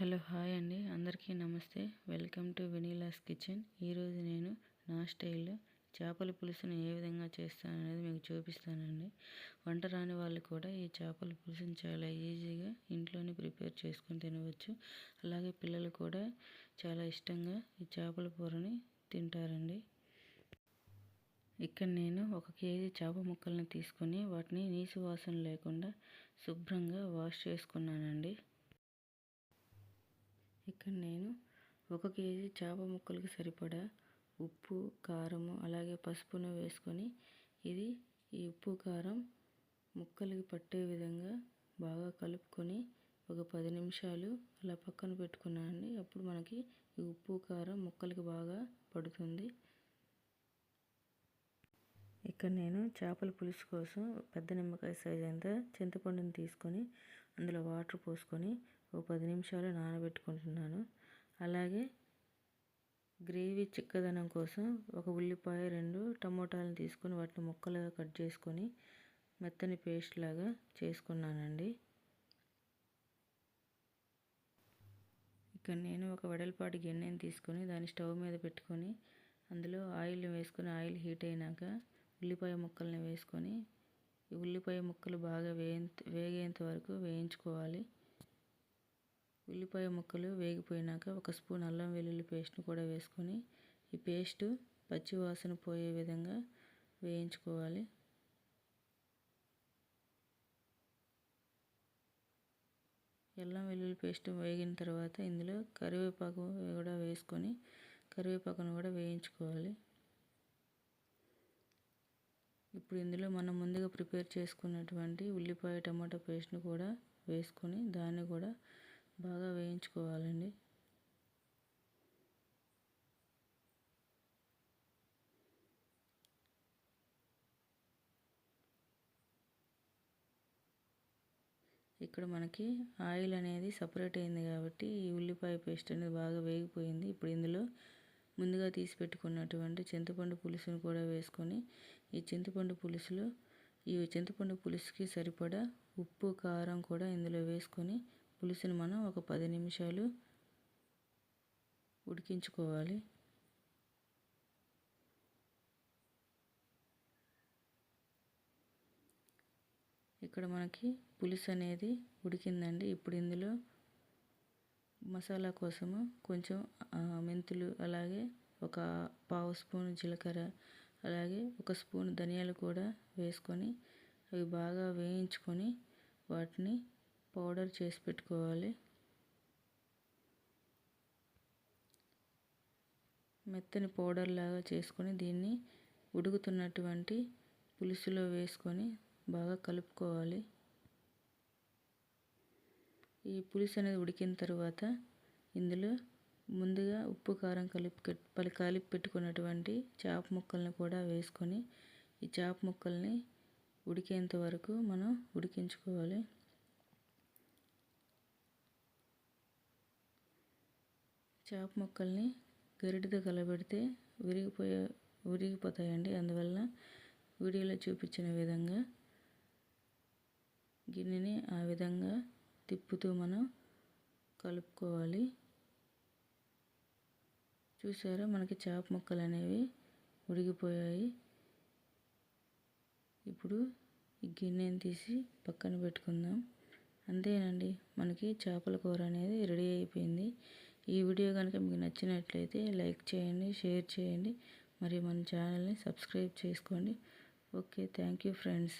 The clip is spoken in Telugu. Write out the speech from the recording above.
హలో హాయ్ అండి. అందరికీ నమస్తే. Welcome to Vanilla's kitchen. ఈరోజు నేను నా స్టైల్లో చేపల పులుసును ఏ విధంగా చేస్తాను అనేది మీకు చూపిస్తానండి. వంట రాని వాళ్ళు కూడా ఈ చేపల పులుసుని చాలా ఈజీగా ఇంట్లోనే ప్రిపేర్ చేసుకొని తినవచ్చు. అలాగే పిల్లలు కూడా చాలా ఇష్టంగా ఈ చేపల కూరని తింటారండి. ఇక్కడ నేను ఒక కేజీ చేప ముక్కలను తీసుకొని వాటిని నీసు వాసన లేకుండా శుభ్రంగా వాష్ చేసుకున్నానండి. ఇక్కడ నేను ఒక కేజీ చేప ముక్కలకి సరిపడా ఉప్పు కారము అలాగే పసుపును వేసుకొని ఇది ఈ ఉప్పు కారం ముక్కలకి పట్టే విధంగా బాగా కలుపుకొని ఒక పది నిమిషాలు అలా పక్కన పెట్టుకున్నానండి. అప్పుడు మనకి ఈ ఉప్పు కారం ముక్కలకి బాగా పడుతుంది. ఇక్కడ నేను చేపల పులుసు కోసం పెద్ద నిమ్మకాయ సైజ్ అంతా చింతపండుని తీసుకొని అందులో వాటర్ పోసుకొని ఒక పది నిమిషాలు నానబెట్టుకుంటున్నాను. అలాగే గ్రేవీ చిక్కదనం కోసం ఒక ఉల్లిపాయ రెండు టమోటాలను తీసుకొని వాటిని ముక్కలుగా కట్ చేసుకొని మెత్తని పేస్ట్ లాగా చేసుకున్నానండి. ఇక్కడ నేను ఒక వెడల్పాటి గిన్నెని తీసుకొని దాన్ని స్టవ్ మీద పెట్టుకొని అందులో ఆయిల్ వేసుకొని ఆయిల్ హీట్ అయినాక ఉల్లిపాయ ముక్కల్ని వేసుకొని ఈ ఉల్లిపాయ ముక్కలు బాగా వేయంత వేగేంత వరకు వేయించుకోవాలి. ఉల్లిపాయ ముక్కలు వేగిపోయినాక ఒక స్పూన్ అల్లం వెల్లుల్లి పేస్ట్ని కూడా వేసుకొని ఈ పేస్ట్ పచ్చివాసన పోయే విధంగా వేయించుకోవాలి. అల్లం వెల్లుల్లి పేస్ట్ వేగిన తర్వాత ఇందులో కరివేపాకు కూడా వేసుకొని కరివేపాకును కూడా వేయించుకోవాలి. ఇప్పుడు ఇందులో మనం ముందుగా ప్రిపేర్ చేసుకున్నటువంటి ఉల్లిపాయ టమాటా పేస్ట్ని కూడా వేసుకొని దాన్ని కూడా బాగా వేయించుకోవాలండి. ఇక్కడ మనకి ఆయిల్ అనేది సపరేట్ అయింది కాబట్టి ఈ ఉల్లిపాయ పేస్ట్ అనేది బాగా వేగిపోయింది. ఇప్పుడు ఇందులో ముందుగా తీసి పెట్టుకున్నటువంటి చింతపండు పులుసును కూడా వేసుకొని ఈ చింతపండు పులుసులో ఈ చింతపండు పులుసుకి సరిపడా ఉప్పు కారం కూడా ఇందులో వేసుకొని పులుసుని మనం ఒక పది నిమిషాలు ఉడికించుకోవాలి. ఇక్కడ మనకి పులుసు అనేది ఉడికిందండి. ఇప్పుడు ఇందులో మసాలా కోసము కొంచెం మెంతులు అలాగే ఒక పావు స్పూన్ జీలకర్ర అలాగే ఒక స్పూన్ ధనియాలు కూడా వేసుకొని అవి బాగా వేయించుకొని వాటిని పౌడర్ చేసి పెట్టుకోవాలి. మెత్తని పౌడర్ లాగా చేసుకొని దీన్ని ఉడుకుతున్నటువంటి పులుసులో వేసుకొని బాగా కలుపుకోవాలి. ఈ పులుసు అనేది ఉడికిన తర్వాత ఇందులో ముందుగా ఉప్పు కారం కలిపి పలి కలిపి పెట్టుకున్నటువంటి చేప ముక్కల్ని కూడా వేసుకొని ఈ చేప ముక్కల్ని ఉడికేంత వరకు మనం ఉడికించుకోవాలి. చేప ముక్కల్ని గరిటెతో కలబెడితే విరిగిపోయే విరిగిపోతాయండి. అందువల్ల వీడియోలో చూపించిన విధంగా గిన్నెని ఆ విధంగా తిప్పుతూ మనం కలుపుకోవాలి. చూసారా? మనకి చేప ముక్కలు అనేవి ఉడిగిపోయాయి. ఇప్పుడు ఈ గిన్నెని తీసి పక్కన పెట్టుకుందాం. అంతేనండి. మనకి చేపల కూర అనేది రెడీ అయిపోయింది. ఈ వీడియో కనుక మీకు నచ్చినట్లయితే లైక్ చేయండి షేర్ చేయండి. మరియు మన ఛానల్ని సబ్స్క్రైబ్ చేసుకోండి. Okay thank you friends.